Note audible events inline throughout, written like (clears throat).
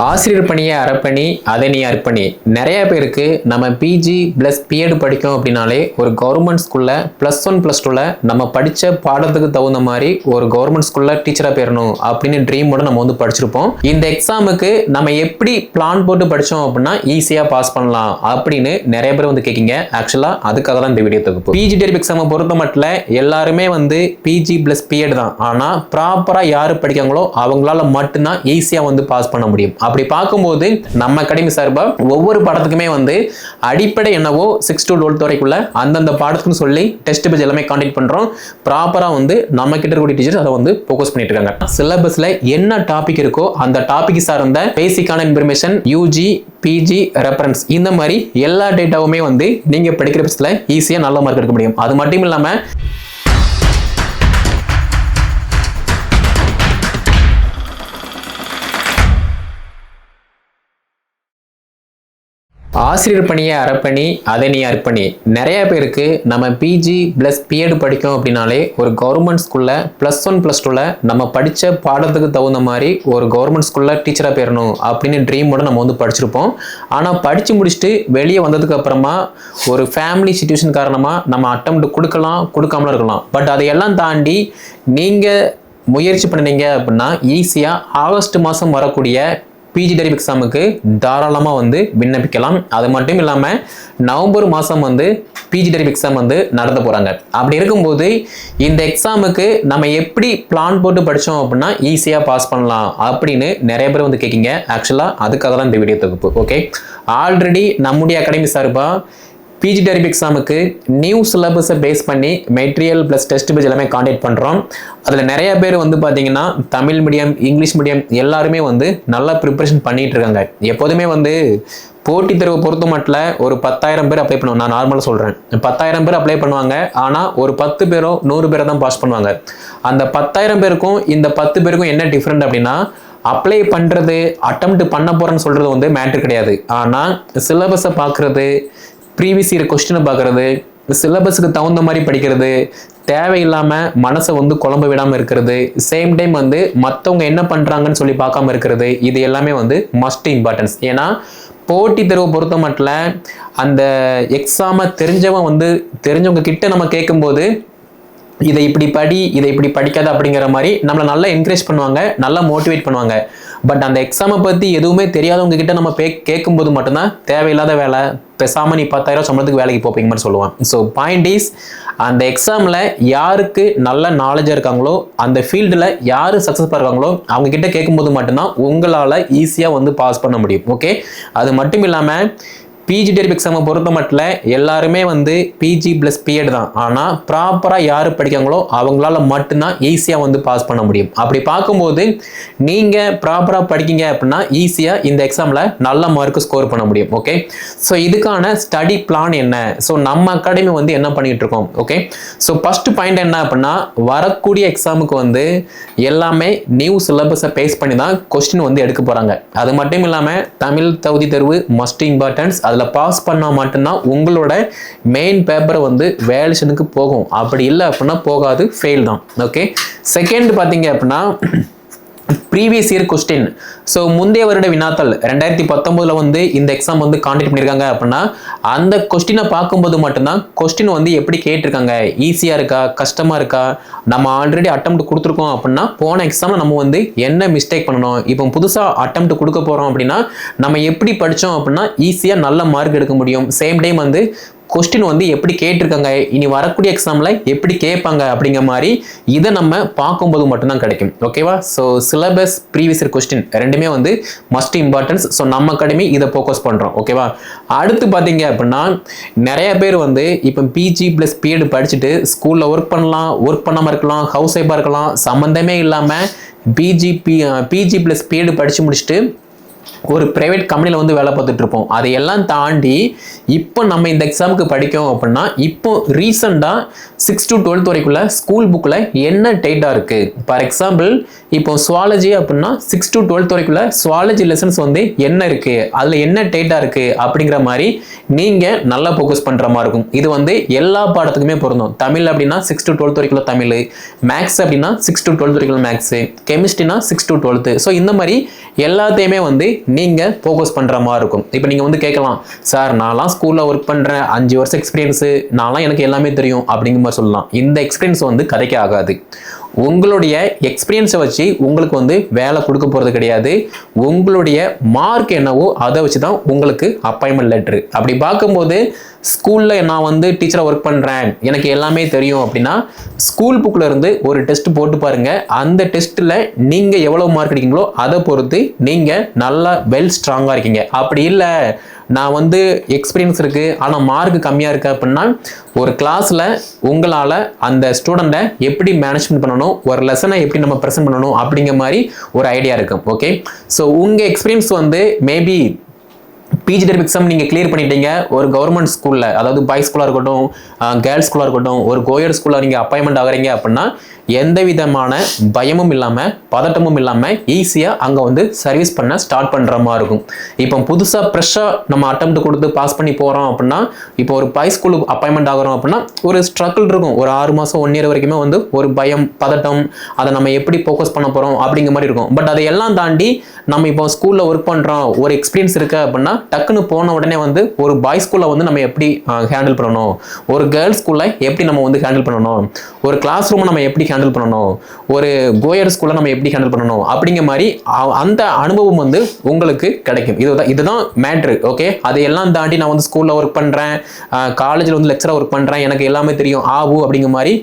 ஆசிரியர் பணியை அறப்பணி அதை நீ அர்ப்பணி. நிறைய பேருக்கு நம்ம பிஜி ப்ளஸ் பிஎட் படிக்கணும் அப்படின்னாலே ஒரு கவர்மெண்ட் ஸ்கூலில் ப்ளஸ் ஒன் ப்ளஸ் டூவில் நம்ம படித்த பாடத்துக்கு தகுந்த மாதிரி ஒரு கவர்மெண்ட் ஸ்கூலில் டீச்சராக போயிடணும் அப்படின்னு ட்ரீமோட நம்ம வந்து படிச்சிருப்போம். இந்த எக்ஸாமுக்கு நம்ம எப்படி பிளான் போட்டு படித்தோம் அப்படின்னா ஈஸியாக பாஸ் பண்ணலாம் அப்படின்னு நிறைய பேர் வந்து கேட்குங்க ஆக்சுவலாக அதுக்காக தான் இந்த வீடியோ தொகுப்பு. பிஜி டெரிப் எக்ஸாமை பொறுத்த மட்டும் எல்லாருமே வந்து பிஜி ப்ளஸ் பிஎட் தான். ஆனால் ப்ராப்பராக யார் படிக்காங்களோ அவங்களால மட்டும்தான் ஈஸியாக வந்து பாஸ் பண்ண முடியும். அப்படி பார்க்கும்போது நம்ம அகாடமி சார்பாக ஒவ்வொரு பாடத்துக்குமே வந்து அடிப்படை என்னவோ சிக்ஸ் டு டுவெல்த் வரைக்குள்ள அந்தந்த பாடத்துக்குன்னு சொல்லி டெஸ்ட் பேஜ் எல்லாமே காண்டக்ட் பண்ணுறோம் ப்ராப்பராக வந்து நம்ம கிட்ட இருக்கக்கூடிய டீச்சர்ஸ் அதை வந்து ஃபோக்கஸ் பண்ணிட்டு இருக்காங்க. சிலபஸில் என்ன டாபிக் இருக்கோ அந்த டாபிக் சார்ந்த பேசிக்கான இன்ஃபர்மேஷன் யூஜி பிஜி ரெஃபரன்ஸ் இந்த மாதிரி எல்லா டேட்டாவுமே வந்து நீங்கள் படிக்கிற பட்சத்தில் ஈஸியாக நல்ல மார்க் எடுக்க முடியும். அது மட்டும் இல்லாமல் ஆசிரியர் பணியை அறப்பணி அதை நீ அர்ப்பணி. நிறைய பேருக்கு நம்ம பிஜி ப்ளஸ் பிஎட் படிக்கணும் அப்படின்னாலே ஒரு கவர்மெண்ட் ஸ்கூலில் ப்ளஸ் ஒன் ப்ளஸ் டூவில் நம்ம படித்த பாடத்துக்கு தகுந்த மாதிரி ஒரு கவர்மெண்ட் ஸ்கூலில் டீச்சராக போயிடணும் அப்படின்னு ட்ரீமோடு நம்ம வந்து படிச்சிருப்போம். ஆனால் படித்து முடிச்சுட்டு வெளியே வந்ததுக்கு அப்புறமா ஒரு ஃபேமிலி சுச்சுவேஷன் காரணமாக நம்ம அட்டம் கொடுக்கலாம் கொடுக்காமலாம் இருக்கலாம். பட் அதையெல்லாம் தாண்டி நீங்கள் முயற்சி பண்ணீங்க அப்படின்னா ஈஸியாக ஆகஸ்ட் மாதம் வரக்கூடிய பிஜி டெரிப் எக்ஸாமுக்கு தாராளமாக வந்து விண்ணப்பிக்கலாம். அது மட்டும் இல்லாமல் நவம்பர் மாதம் வந்து பிஜி டெரிப் எக்ஸாம் வந்து நடத்த போகிறாங்க அப்படி இருக்கும்போது இந்த எக்ஸாமுக்கு நம்ம எப்படி பிளான் போட்டு படித்தோம் அப்படின்னா ஈஸியாக பாஸ் பண்ணலாம் அப்படின்னு நிறைய பேர் வந்து கேட்கிங்க ஆக்சுவலாக அதுக்காக தான் இந்த வீடியோ தொகுப்பு. ஓகே ஆல்ரெடி நம்முடைய அகாடமி சார்பாக பிஜி டெரிப் எக்ஸாமுக்கு நியூ சிலபஸை பேஸ் பண்ணி மெட்டீரியல் ப்ளஸ் டெஸ்ட் பேஜ் எல்லாமே காண்டாக்ட் பண்ணுறோம் அதில் நிறைய பேர் வந்து பார்த்தீங்கன்னா தமிழ் மீடியம் இங்கிலீஷ் மீடியம் எல்லாருமே வந்து நல்லா ப்ரிப்பரேஷன் பண்ணிகிட்டு இருக்காங்க. எப்போதுமே வந்து போட்டித் தேர்வு பொறுத்த மட்டும் ஒரு பத்தாயிரம் பேர் அப்ளை பண்ணுவாங்க. நான் நார்மலாக சொல்கிறேன் பத்தாயிரம் பேர் அப்ளை பண்ணுவாங்க. ஆனால் ஒரு பத்து பேரோ நூறு பேரை தான் பாஸ் பண்ணுவாங்க. அந்த பத்தாயிரம் பேருக்கும் இந்த பத்து பேருக்கும் என்ன டிஃப்ரெண்ட் அப்படின்னா அப்ளை பண்ணுறது அட்டம்ப்ட் பண்ண போகிறேன்னு சொல்கிறது வந்து மேட்ரு கிடையாது. ஆனால் சிலபஸை பார்க்குறது ப்ரீவியஸ் இயர் கொஸ்டினை பார்க்குறது சிலபஸுக்கு தகுந்த மாதிரி படிக்கிறது தேவையில்லாமல் மனசை வந்து குழம்ப விடாமல் இருக்கிறது சேம் டைம் வந்து மற்றவங்க என்ன பண்ணுறாங்கன்னு சொல்லி பார்க்காம இருக்கிறது இது எல்லாமே வந்து மஸ்ட் இம்பார்ட்டன்ஸ் ஏன்னா போட்டி தேர்வை பொறுத்த மட்டும் அந்த எக்ஸாமை தெரிஞ்சவன் வந்து தெரிஞ்சவங்க கிட்ட நம்ம கேட்கும்போது இதை இப்படி படி இதை இப்படி படிக்காத அப்படிங்கிற மாதிரி நம்மளை நல்லா என்கரேஜ் பண்ணுவாங்க நல்லா மோட்டிவேட் பண்ணுவாங்க. பட் அந்த எக்ஸாமை பற்றி எதுவுமே தெரியாதவங்க கிட்ட நம்ம பே கேட்கும்போது மட்டும்தான் தேவையில்லாத வேலை பெசாமல் நீ பத்தாயிரம் சம்பளத்துக்கு வேலைக்கு போப்பீங்க மாதிரி சொல்லுவான். ஸோ பாயிண்ட் இஸ் அந்த எக்ஸாமில் யாருக்கு நல்ல நாலேஜாக இருக்காங்களோ அந்த ஃபீல்டில் யார் சக்ஸஸ்ஃபாக இருக்காங்களோ அவங்க கிட்ட கேட்கும்போது மட்டும்தான் உங்களால் ஈஸியாக வந்து பாஸ் பண்ண முடியும். ஓகே அது மட்டும் இல்லாமல் பிஜி டெரிப் எக்ஸாமை பொறுத்த மட்டும் எல்லாருமே வந்து பிஜி ப்ளஸ் பிஎட் தான். ஆனால் ப்ராப்பராக யார் படிக்காங்களோ அவங்களால மட்டும்தான் ஈஸியாக வந்து பாஸ் பண்ண முடியும். அப்படி பார்க்கும்போது நீங்கள் ப்ராப்பராக படிக்கிங்க அப்படின்னா ஈஸியாக இந்த எக்ஸாமில் நல்ல மார்க் ஸ்கோர் பண்ண முடியும். ஓகே ஸோ இதுக்கான ஸ்டடி பிளான் என்ன? ஸோ நம்ம அகாடமி வந்து என்ன பண்ணிகிட்டு இருக்கோம்? ஓகே ஸோ ஃபர்ஸ்ட் பாயிண்ட் என்ன அப்படின்னா வரக்கூடிய எக்ஸாமுக்கு வந்து எல்லாமே நியூ சிலபஸை பேஸ் பண்ணி தான் கொஸ்டின் வந்து எடுக்க போகிறாங்க அது மட்டும் இல்லாமல் தமிழ் தகுதி தேர்வு மஸ்ட் இம்பார்ட்டன்ஸ் அதில் பாஸ் பண்ணால் மட்டும்தான் உங்களோட மெயின் பேப்பரை வந்து வேல்யூஷனுக்கு போகும். அப்படி இல்லை அப்படின்னா போகாது ஃபெயில் தான். ஓகே செகண்ட் பார்த்தீங்க அப்படின்னா ப்ரீவியஸ் இயர் கொஸ்டின் ஸோ முந்தைய வருட வினாத்தல் ரெண்டாயிரத்தி பத்தொம்போதில் வந்து இந்த எக்ஸாம் வந்து காண்டக்ட் பண்ணியிருக்காங்க அப்படின்னா அந்த கொஸ்டினை பார்க்கும்போது மட்டும்தான் கொஸ்டின் வந்து எப்படி கேட்டிருக்காங்க? ஈஸியாக இருக்கா? கஷ்டமாக இருக்கா? நம்ம ஆல்ரெடி அட்டம் கொடுத்துருக்கோம் அப்படின்னா போன எக்ஸாமில் நம்ம வந்து என்ன மிஸ்டேக் பண்ணணும்? இப்போ புதுசாக அட்டம் கொடுக்க போகிறோம் அப்படின்னா நம்ம எப்படி படித்தோம் அப்படின்னா ஈஸியாக நல்ல மார்க் எடுக்க முடியும். சேம் டைம் வந்து கொஸ்டின் வந்து எப்படி கேட்டிருக்காங்க? இனி வரக்கூடிய எக்ஸாமில் எப்படி கேட்பாங்க அப்படிங்கிற மாதிரி இதை நம்ம பார்க்கும்போது மட்டும்தான் கிடைக்கும். ஓகேவா ஸோ சிலபஸ் ப்ரீவியஸ் கொஸ்டின் ரெண்டுமே வந்து மஸ்ட் இம்பார்ட்டன்ஸ் ஸோ நம்ம அகாடமி இதை ஃபோக்கஸ் பண்ணுறோம் ஓகேவா அடுத்து பார்த்தீங்க அப்படின்னா நிறைய பேர் வந்து இப்போ பிஜி ப்ளஸ் பிஎட் படிச்சுட்டு ஸ்கூலில் ஒர்க் பண்ணலாம் ஒர்க் பண்ணாமல் இருக்கலாம் ஹவுஸ் ஒய்ஃபாக இருக்கலாம் சம்மந்தமே இல்லாமல் PG B PG plus BEd படித்து முடிச்சுட்டு ஒரு ப்ரைவேட் கம்பெனியில் வந்து வேலை பார்த்துட்டு இருப்போம். அதையெல்லாம் தாண்டி இப்போ நம்ம இந்த எக்ஸாமுக்கு படிக்கோம் அப்படின்னா இப்போ ரீசெண்டாக சிக்ஸ் டு டுவெல்த் வரைக்குள்ள ஸ்கூல் புக்கில் என்ன டேட்டாக இருக்குது ஃபார் எக்ஸாம்பிள் இப்போ சுவாலஜி அப்படின்னா சிக்ஸ் டு டுவெல்த் வரைக்குள்ள சுவாலஜி லெசன்ஸ் வந்து என்ன இருக்குது அதில் என்ன டேட்டா இருக்குது அப்படிங்கிற மாதிரி நீங்கள் நல்லா ஃபோக்கஸ் பண்ணுற மாதிரி இருக்கும். இது வந்து எல்லா பாடத்துக்குமே பொருந்தும். தமிழ் அப்படின்னா சிக்ஸ் டு டுவெல்த் வரைக்குள்ள தமிழ் மேக்ஸ் அப்படின்னா சிக்ஸ் டு டுவெல்த் வரைக்குள்ள மேக்ஸு கெமிஸ்ட்ரினா சிக்ஸ் டு டுவெல்த்து ஸோ இந்த மாதிரி எல்லாத்தையுமே வந்து நீங்கள் ஃபோக்கஸ் பண்ணுற மாதிரி இருக்கும். இப்போ நீங்கள் வந்து கேட்கலாம் சார் நான்லாம் ஸ்கூலில் ஒர்க் பண்ணுறேன் அஞ்சு வருஷம் எக்ஸ்பீரியன்ஸு நான்லாம் எனக்கு எல்லாமே தெரியும். அப்படிங்கிற மாதிரி சொல்லலாம். இந்த எக்ஸ்பீரியன்ஸ் வந்து கதைக்க ஆகாது. உங்களுடைய எக்ஸ்பீரியன்ஸை வச்சு உங்களுக்கு வந்து வேலை கொடுக்க போகிறது கிடையாது. உங்களுடைய மார்க் என்னவோ அதை வச்சு தான் உங்களுக்கு அப்பாயின்மெண்ட் லெட்ரு அப்படி பார்க்கும்போது ஸ்கூலில் நான் வந்து டீச்சராக ஒர்க் பண்ணுறேன் எனக்கு எல்லாமே தெரியும் அப்படின்னா ஸ்கூல் புக்கில் இருந்து ஒரு டெஸ்ட் போட்டு பாருங்கள் அந்த டெஸ்ட்டில் நீங்கள் எவ்வளோ மார்க் எடுக்கீங்களோ அதை பொறுத்து நீங்கள் நல்லா வெல் ஸ்ட்ராங்காக இருக்கீங்க. அப்படி இல்லை. நான் வந்து எக்ஸ்பீரியன்ஸ் இருக்குது ஆனால் மார்க் கம்மியாக இருக்குது அப்படின்னா ஒரு கிளாஸில் உங்களால் அந்த ஸ்டூடெண்ட்டை எப்படி மேனேஜ்மெண்ட் பண்ணணும் ஒரு லெசனை எப்படி நம்ம ப்ரெசென்ட் பண்ணணும் அப்படிங்கிற மாதிரி ஒரு ஐடியா இருக்கும் ஓகே ஸோ உங்கள் எக்ஸ்பீரியன்ஸ் வந்து மேபி பிஜி டெரிப் எக்ஸாம் நீங்கள் கிளியர் பண்ணிட்டீங்க ஒரு கவர்மெண்ட் ஸ்கூலில் அதாவது பாய்ஸ் ஸ்கூலாக இருக்கட்டும் கேர்ள்ஸ் ஸ்கூலாக இருக்கட்டும் ஒரு கோயட் ஸ்கூலில் நீங்கள் அப்பாயின்மெண்ட் ஆகிறீங்க அப்படின்னா எந்த விதமான பயமும் இல்லாமல் பதட்டமும் இல்லாமல் ஈஸியாக அங்கே வந்து சர்வீஸ் பண்ண ஸ்டார்ட் பண்ணுற மாதிரி இருக்கும். இப்போ புதுசாக ஃப்ரெஷ்ஷாக நம்ம அட்டம் கொடுத்து பாஸ் பண்ணி போகிறோம் அப்படின்னா இப்போ ஒரு பாய் ஸ்கூலுக்கு அப்பாயின்மெண்ட் ஆகிறோம் அப்படின்னா ஒரு ஸ்ட்ரகிள் இருக்கும். ஒரு ஆறு மாதம் ஒன் இயர் வரைக்குமே வந்து ஒரு பயம் பதட்டம் அதை நம்ம எப்படி ஃபோக்கஸ் பண்ண போகிறோம் அப்படிங்கிற மாதிரி இருக்கும். பட் அதையெல்லாம் தாண்டி நம்ம இப்போ ஸ்கூலில் ஒர்க் பண்ணுறோம் ஒரு எக்ஸ்பீரியன்ஸ் இருக்குது அப்படின்னா டக்குன்னு போன உடனே வந்து ஒரு பாய் ஸ்கூலில் வந்து நம்ம எப்படி ஹேண்டில் பண்ணணும்? ஒரு கேர்ள்ஸ் ஸ்கூலில் எப்படி நம்ம வந்து ஹேண்டில் பண்ணணும்? ஒரு கிளாஸ் ரூமை நம்ம எப்படி ஹேண்டில் பண்ணணும்? ஒரு கோயர் ஸ்கூலில் நம்ம எப்படி ஹேண்டில் பண்ணணும்? அப்படிங்கிற மாதிரி அந்த அனுபவம் வந்து உங்களுக்கு கிடைக்கும். இதுதான் இதுதான் மேட்ரு ஓகே அதையெல்லாம் தாண்டி நான் வந்து ஸ்கூலில் ஒர்க் பண்ணுறேன் காலேஜில் வந்து லெக்சராக ஒர்க் பண்ணுறேன் எனக்கு எல்லாமே தெரியும். ஆவு அப்படிங்கிற மாதிரி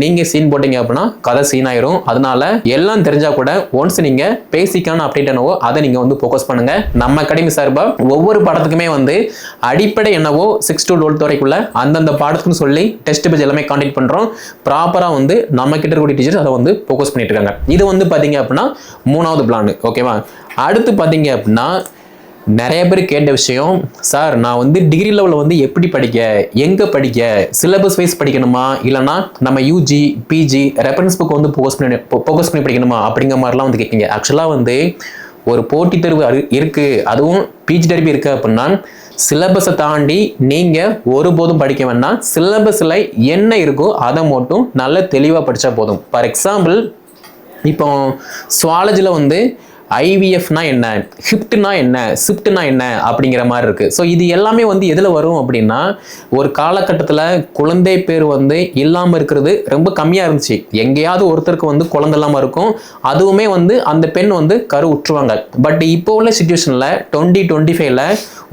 நீங்கள் சீன் போட்டீங்க அப்படின்னா கதை சீன் ஆயிரும். அதனால எல்லாம் தெரிஞ்சால் கூட ஒன்ஸ் நீங்கள் பேசிக்கான அப்டேட் என்னவோ அதை நீங்கள் வந்து ஃபோக்கஸ் பண்ணுங்க. நம்ம அகாடமி சார்பாக ஒவ்வொரு பாடத்துக்குமே வந்து அடிப்படை என்னவோ சிக்ஸ் டு டுவெல்த் வரைக்குள்ள அந்தந்த பாடத்துக்குன்னு சொல்லி டெஸ்ட் பேஜ் எல்லாமே கான்டெக்ட் பண்ணுறோம் ப்ராப்பராக வந்து நம்ம கிட்ட இருக்கக்கூடிய டீச்சர்ஸ் அதை வந்து ஃபோக்கஸ் பண்ணிட்டு இருக்காங்க. இது வந்து பார்த்தீங்க அப்படின்னா மூணாவது பிளான் ஓகேவா அடுத்து பார்த்தீங்க அப்படின்னா நிறைய பேர் கேட்ட விஷயம் சார் நான் வந்து டிகிரி லெவலில் வந்து எப்படி படிக்க எங்கே படிக்க சிலபஸ் வைஸ் படிக்கணுமா? இல்லைனா நம்ம யூஜி பிஜி ரெஃபரன்ஸ் புக் வந்து ஃபோக்கஸ் பண்ணி ஃபோக்கஸ் பண்ணி படிக்கணுமா? அப்படிங்கிற மாதிரிலாம் வந்து கேட்குங்க. ஆக்சுவலாக வந்து ஒரு போட்டித் தேர்வு இருக்குது அதுவும் பிஜி தேர்வு இருக்குது அப்படின்னா சிலபஸை தாண்டி நீங்கள் ஒருபோதும் படிக்க வேண்டாம். சிலபஸில் என்ன இருக்கோ அதை மட்டும் நல்ல தெளிவாக படித்தா போதும். ஃபார் எக்ஸாம்பிள் இப்போ சுவாலஜியில் வந்து ஐவிஎஃப்னா என்ன? ஹிப்ட்னா என்ன? சிப்ட்னா என்ன? அப்படிங்கிற மாதிரி இருக்குது ஸோ இது எல்லாமே வந்து எதில் வரும் அப்படின்னா ஒரு காலகட்டத்தில் குழந்தை பேர் வந்து இல்லாமல் இருக்கிறது ரொம்ப கம்மியாக இருந்துச்சு. எங்கேயாவது ஒருத்தருக்கு வந்து குழந்தை இல்லாமல் இருக்கும். அதுவுமே வந்து அந்த பெண் வந்து கரு உற்றுவாங்க. பட் இப்போ உள்ள சுச்சுவேஷனில் டுவெண்ட்டி டுவெண்ட்டி ஃபைவ்ல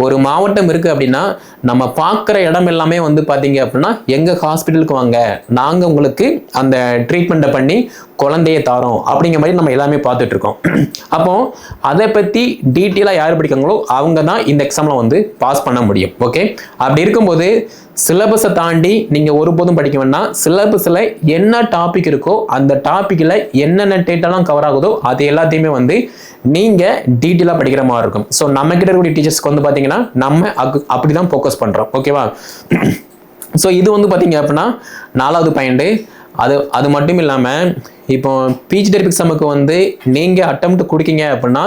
ஒரு மாவட்டம் இருக்குது அப்படின்னா நம்ம பார்க்குற இடம் எல்லாமே வந்து பார்த்தீங்க அப்படின்னா எங்கள் ஹாஸ்பிட்டலுக்கு வாங்க. நாங்கள் உங்களுக்கு அந்த ட்ரீட்மெண்ட்டை பண்ணி குழந்தைய தாரோம். அப்படிங்கிற மாதிரி நம்ம எல்லாமே பார்த்துட்ருக்கோம் (clears throat) அப்போ அப்போ அதை பற்றி டீட்டெயிலாக யார் படிக்காங்களோ அவங்க தான் இந்த எக்ஸாமில் வந்து பாஸ் பண்ண முடியும். ஓகே அப்படி இருக்கும்போது சிலபஸை தாண்டி நீங்கள் ஒருபோதும் படிக்க வேண்டாம். சிலபஸில் என்ன டாபிக் இருக்கோ அந்த டாப்பிக்கில் என்னென்ன டேட்டெல்லாம் கவர் ஆகுதோ அது எல்லாத்தையுமே வந்து நீங்கள் டீட்டெயிலாக படிக்கிற மாதிரி இருக்கும். ஸோ நம்ம கிட்ட இருக்கக்கூடிய டீச்சர்ஸ்க்கு வந்து பார்த்தீங்கன்னா நம்ம அக்கு அப்படி தான் ஃபோக்கஸ் பண்ணுறோம் ஓகேவா ஸோ (clears throat) இது வந்து பார்த்தீங்க அப்படின்னா நாலாவது பாயிண்ட்டு அது அது மட்டும் இல்லாமல் இப்போ பிஜி டெரிப் எக்ஸாமுக்கு வந்து நீங்கள் அட்டம் கொடுக்கீங்க அப்படின்னா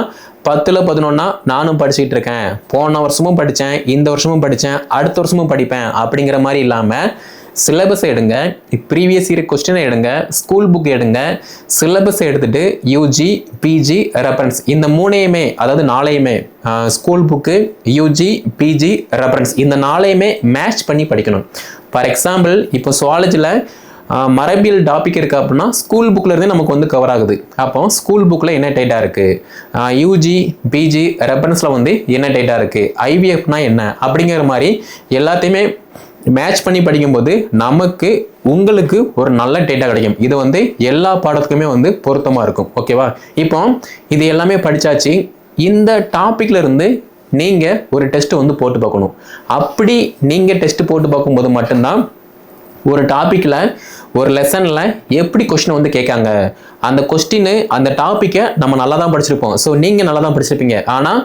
பத்தில் பதினொன்னா நானும் படிச்சுக்கிட்டு இருக்கேன். போன வருஷமும் படித்தேன் இந்த வருஷமும் படித்தேன் அடுத்த வருஷமும் படிப்பேன் அப்படிங்கிற மாதிரி இல்லாமல் சிலபஸ் எடுங்க ப்ரீவியஸ் இயர் கொஸ்டினை எடுங்க ஸ்கூல் புக் எடுங்க சிலபஸ் எடுத்துட்டு யூஜி பிஜி ரெஃபரன்ஸ் இந்த மூணையுமே அதாவது நாளையுமே school book UG PG reference இந்த நாளையுமே மேட்ச் பண்ணி படிக்கணும். ஃபார் எக்ஸாம்பிள் இப்போ சுவாலஜியில் மரபியல் டாபிக் இருக்குது அப்படின்னா ஸ்கூல் புக்கில் இருந்தே நமக்கு வந்து கவர் ஆகுது. அப்போ ஸ்கூல் புக்கில் என்ன டைட்டாக இருக்குது யூஜி பிஜி ரெஃபரன்ஸில் வந்து என்ன டைட்டாக இருக்குது ஐவிஎஃப்னா என்ன? அப்படிங்கிற மாதிரி எல்லாத்தையுமே மேட்ச் பண்ணி படிக்கும்போது நமக்கு உங்களுக்கு ஒரு நல்ல டேட்டா கிடைக்கும். இது வந்து எல்லா பாடத்துக்குமே வந்து பொருத்தமாக இருக்கும். ஓகேவா இப்போ இது எல்லாமே படித்தாச்சு இந்த டாப்பிக்லேருந்து நீங்கள் ஒரு டெஸ்ட் வந்து போட்டு பார்க்கணும். அப்படி நீங்கள் டெஸ்ட் போட்டு பார்க்கும்போது மட்டும்தான் ஒரு டாப்பிக்கில் ஒரு லெசனில் எப்படி கொஸ்டின் வந்து கேட்காங்க? அந்த கொஸ்டின் அந்த டாப்பிக்கை நம்ம நல்லா தான் படிச்சிருப்போம். ஸோ நீங்கள் நல்லா தான் படிச்சிருப்பீங்க. ஆனால்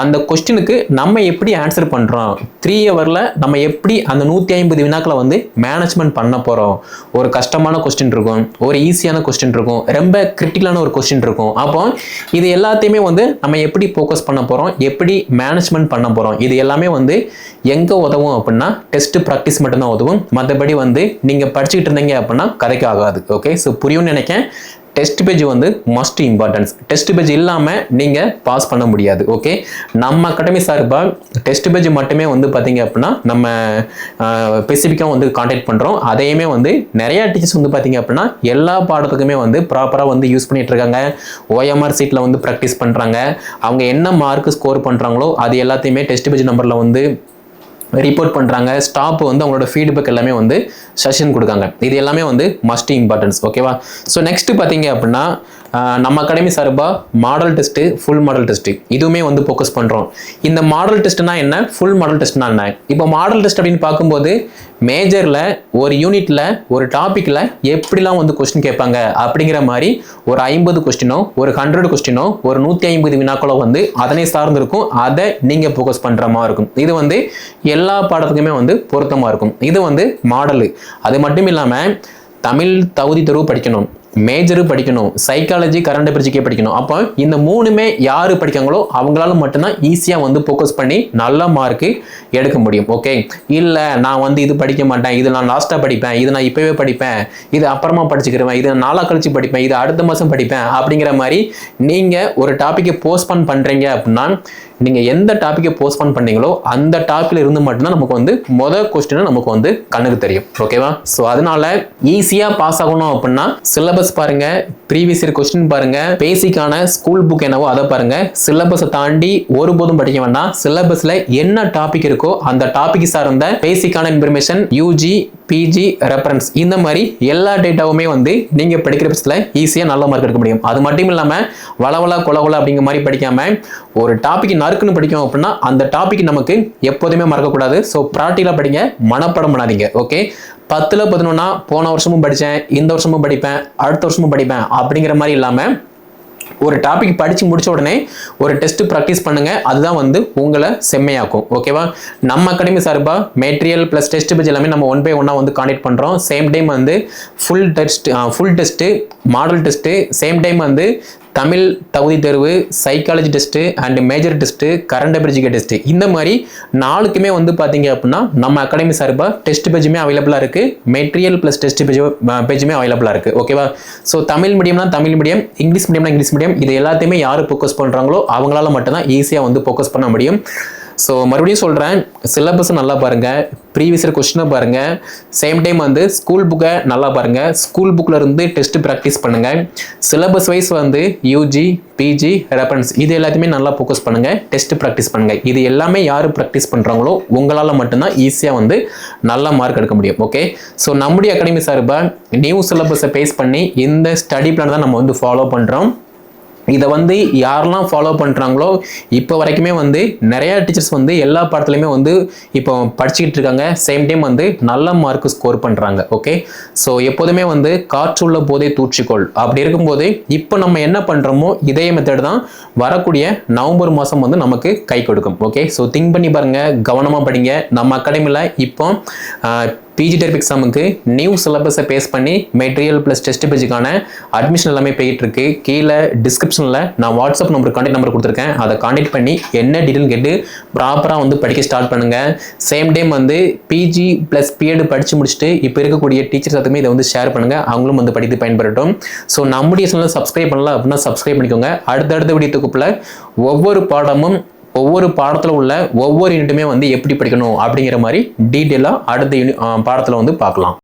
அந்த கொஸ்டினுக்கு நம்ம எப்படி ஆன்சர் பண்ணுறோம் த்ரீ ஹவரில் நம்ம எப்படி அந்த நூற்றி ஐம்பது வினாக்களை வந்து மேனேஜ்மெண்ட் பண்ண போகிறோம் ஒரு கஷ்டமான கொஸ்டின் இருக்கும். ஒரு ஈஸியான கொஸ்டின் இருக்கும். ரொம்ப கிரிட்டிக்கலான ஒரு கொஸ்டின் இருக்கும். அப்போ இது எல்லாத்தையுமே வந்து நம்ம எப்படி ஃபோக்கஸ் பண்ண போகிறோம் எப்படி மேனேஜ்மெண்ட் பண்ண போகிறோம் இது எல்லாமே வந்து எங்கே உதவும் அப்படின்னா டெஸ்ட் ப்ராக்டிஸ் மட்டும்தான் உதவும். மற்றபடி வந்து நீங்கள் படிச்சுக்கிட்டு இருந்தீங்க அப்படின்னா கதைக்கு ஆகாது. ஓகே ஸோ புரியும்னு நினைக்கேன் டெஸ்ட் பேஜ் வந்து மஸ்ட் இம்பார்ட்டன்ஸ் டெஸ்ட் பேஜ் இல்லாமல் நீங்கள் பாஸ் பண்ண முடியாது. ஓகே நம்ம அகாடமி சார்பாக டெஸ்ட் பேஜ் மட்டுமே வந்து பார்த்தீங்க அப்படின்னா நம்ம ஸ்பெசிஃபிக்காக வந்து காண்டாக்ட் பண்ணுறோம் அதையுமே வந்து நிறையா டீச்சர்ஸ் வந்து பார்த்தீங்க அப்படின்னா எல்லா பாடத்துக்குமே வந்து ப்ராப்பராக வந்து யூஸ் பண்ணிகிட்டு இருக்காங்க. ஓஎம்ஆர் சீட்டில் வந்து ப்ராக்டிஸ் பண்ணுறாங்க அவங்க என்ன மார்க் ஸ்கோர் பண்ணுறாங்களோ அது எல்லாத்தையுமே டெஸ்ட் பேஜ் நம்பரில் வந்து ரிப்போர்ட் பண்ணுறாங்க ஸ்டாப் வந்து அவங்களோட ஃபீட்பேக் எல்லாமே வந்து செஷன் கொடுக்காங்க. இது எல்லாமே வந்து மஸ்ட் இம்பார்ட்டன்ஸ் ஓகேவா ஸோ நெக்ஸ்ட் பார்த்தீங்க அப்படின்னா நம்ம அகாடமி சார்பாக model test full model test இதுவுமே வந்து ஃபோக்கஸ் பண்ணுறோம் இந்த மாடல் டெஸ்ட்னா என்ன? ஃபுல் மாடல் டெஸ்ட்னா என்ன? இப்போ மாடல் டெஸ்ட் அப்படின்னு பார்க்கும்போது மேஜரில் ஒரு யூனிட்டில் ஒரு டாப்பிக்கில் எப்படிலாம் வந்து கொஸ்டின் கேட்பாங்க அப்படிங்கிற மாதிரி ஒரு ஐம்பது கொஸ்டினோ ஒரு ஹண்ட்ரட் கொஸ்டினோ ஒரு நூற்றி ஐம்பது வினாக்களோ வந்து அதனை சார்ந்திருக்கும். அதை நீங்கள் ஃபோக்கஸ் பண்ணுற மாதிரி இருக்கும். இது வந்து எல்லா பாடத்துக்குமே வந்து பொருத்தமாக இருக்கும். இது வந்து மாடலு அது மட்டும் இல்லாமல் தமிழ் தகுதி தேர்வு படிக்கணும். மேஜரு படிக்கணும் சைக்காலஜி கரண்ட் அஃபேர்ஸ்க்கே படிக்கணும். அப்போ இந்த மூணுமே யார் படிக்காங்களோ அவங்களால மட்டும்தான் ஈஸியாக வந்து ஃபோக்கஸ் பண்ணி நல்ல மார்க்கு எடுக்க முடியும் ஓகே இல்லை நான் வந்து இது படிக்க மாட்டேன் இது நான் லாஸ்ட்டாக படிப்பேன் இது நான் இப்போவே படிப்பேன் இது அப்புறமா படிச்சுக்கிறேன் இது நான் நாளாக கழிச்சு படிப்பேன் இது அடுத்த மாதம் படிப்பேன் அப்படிங்கிற மாதிரி நீங்கள் ஒரு டாப்பிக்கை போஸ்ட்போன் பண்ணுறீங்க அப்படின்னா நீங்கள் எந்த டாப்பிக்கை போஸ்ட்போன் பண்ணீங்களோ அந்த டாப்பில் இருந்து மட்டும்தான் நமக்கு வந்து மொதல் கொஸ்டினை நமக்கு வந்து கண்ணுக்கு தெரியும். ஓகேவா ஸோ அதனால ஈஸியாக பாஸ் ஆகணும் அப்படின்னா சிலபஸ் பாருங்க ப்ரீவியஸ் இயர் கொஸ்டின் பாருங்க பேசிக்கான ஸ்கூல் புக் என்னவோ அதை பாருங்க. சிலபஸை தாண்டி ஒருபோதும் படிக்க வேண்டாம். சிலபஸில் என்ன டாபிக் இருக்கோ அந்த டாபிக் சார்ந்த பேசிக்கான இன்ஃபர்மேஷன் யூஜி பிஜி ரெஃபரன்ஸ் இந்த மாதிரி எல்லா டேட்டாவுமே வந்து நீங்கள் படிக்கிற பட்சத்தில் ஈஸியாக நல்ல மார்க் எடுக்க முடியும். அது மட்டும் இல்லாமல் வளவலா கொலவலா அப்படிங்கிற மாதிரி படிக்காமல் ஒரு டாபிக் நறுக்குன்னு படிக்கும் அப்படின்னா அந்த டாபிக் நமக்கு எப்போதுமே மறக்கக்கூடாது ஸோ ப்ராக்டிக்கலாக படிங்க மனப்படம் பண்ணாதீங்க. ஓகே பத்தில் பதினொன்னா போன வருஷமும் படித்தேன் இந்த வருஷமும் படிப்பேன் அடுத்த வருஷமும் படிப்பேன் அப்படிங்கிற மாதிரி இல்லாமல் ஒரு டாபிக் படித்து முடிச்ச உடனே ஒரு டெஸ்ட் ப்ராக்டிஸ் பண்ணுங்கள் அதுதான் வந்து உங்களை செம்மையாக்கும். ஓகேவா நம்ம அகாடமி சார்பாக மெட்டீரியல் ப்ளஸ் டெஸ்ட் பேஜ் எல்லாமே நம்ம ஒன் பை ஒன்னாக வந்து காண்டக்ட் பண்ணுறோம் சேம் டைம் வந்து full test full test model test same time வந்து தமிழ் தகுதி தேர்வு psychology test and major test current அபிரிஜிகே test இந்த மாதிரி நாளுக்குமே வந்து பார்த்தீங்க அப்படின்னா நம்ம அகாடமி சார்பாக டெஸ்ட் பேஜுமே அவைலபிளாக இருக்குது மெட்டீரியல் ப்ளஸ் டெஸ்ட் பேஜ் பேஜுமே அவைலபிளாக இருக்குது ஓகேவா ஸோ தமிழ் மீடியம்னா தமிழ் மீடியம் இங்கிலீஷ் மீடியம்னா இங்கிலீஷ் மீடியம் இது எல்லாத்தையுமே யார் ஃபோக்கஸ் பண்ணுறாங்களோ அவங்களால மட்டும்தான் ஈஸியாக வந்து ஃபோக்கஸ் பண்ண முடியும். ஸோ மறுபடியும் சொல்கிறேன் சிலபஸை நல்லா பாருங்கள் ப்ரீவியஸ் இயர் கொஸ்டினை பாருங்கள் சேம் டைம் வந்து ஸ்கூல் புக்கை நல்லா பாருங்கள் ஸ்கூல் புக்கில் இருந்து டெஸ்ட் ப்ராக்டிஸ் பண்ணுங்கள் சிலபஸ் வைஸ் வந்து யூஜி பிஜி ரெஃபரன்ஸ் இது எல்லாத்தையுமே நல்லா ஃபோக்கஸ் பண்ணுங்கள் டெஸ்ட் ப்ராக்டிஸ் பண்ணுங்கள் இது எல்லாமே யார் ப்ராக்டிஸ் பண்ணுறாங்களோ உங்களால் மட்டும்தான் ஈஸியாக வந்து நல்ல மார்க் எடுக்க முடியும் ஓகே ஸோ நம்முடைய அகாடமி சார்பாக நியூ சிலபஸை பேஸ் பண்ணி இந்த ஸ்டடி பிளான் தான் நம்ம வந்து ஃபாலோ பண்ணுறோம் இதை வந்து யாரெல்லாம் ஃபாலோ பண்ணுறாங்களோ இப்போ வரைக்குமே வந்து நிறையா டீச்சர்ஸ் வந்து எல்லா பாடத்துலையுமே வந்து இப்போ படிச்சுக்கிட்டு இருக்காங்க. சேம் டைம் வந்து நல்ல மார்க் ஸ்கோர் பண்ணுறாங்க ஓகே ஸோ எப்போதுமே வந்து காற்றுள்ள போதே தூற்றிக்கொள். அப்படி இருக்கும்போது இப்போ நம்ம என்ன பண்ணுறோமோ இதே மெத்தட் தான் வரக்கூடிய நவம்பர் மாதம் வந்து நமக்கு கை கொடுக்கும். ஓகே ஸோ திங்க் பண்ணி பாருங்கள் கவனமாக படிங்க. நம்ம அகாடமியில் இப்போ பிஜி டெர்ப் எக்ஸாமுக்கு நியூ சிலபஸை பேஸ் பண்ணி மெட்டீரியல் ப்ளஸ் டெஸ்ட் பேஜுக்கான அட்மிஷன் எல்லாமே போயிட்டு இருக்கு. கீழே டிஸ்கிரிப்ஷனில் நான் வாட்ஸ்அப் நம்பர் கான்டாக்ட் நம்பர் கொடுத்துருக்கேன். அதை கான்டாக்ட் பண்ணி என்ன டீட்டெயில் கேட்டு ப்ராப்பராக வந்து படிக்க ஸ்டார்ட் பண்ணுங்கள் சேம் டைம் வந்து பிஜி ப்ளஸ் பிஎட் படித்து முடிச்சுட்டு இப்போ இருக்கக்கூடிய டீச்சர்ஸ் எல்லாத்துக்குமே இதை வந்து ஷேர் பண்ணுங்கள் அவங்களும் வந்து படித்து பயன்படட்டும் ஸோ நம்முடைய சேனலில் சப்ஸ்கிரைப் பண்ணல அப்படின்னா சப்ஸ்கிரைப் பண்ணிக்கோங்க. அடுத்தடுத்த வீடியோ தொகுப்பில் ஒவ்வொரு பாடமும் ஒவ்வொரு பாடத்தில் உள்ள ஒவ்வொரு யூனிட்டுமே வந்து எப்படி படிக்கணும் அப்படிங்கிற மாதிரி டீட்டெயிலாக அடுத்த யூனி பாடத்தில் வந்து பார்க்கலாம்.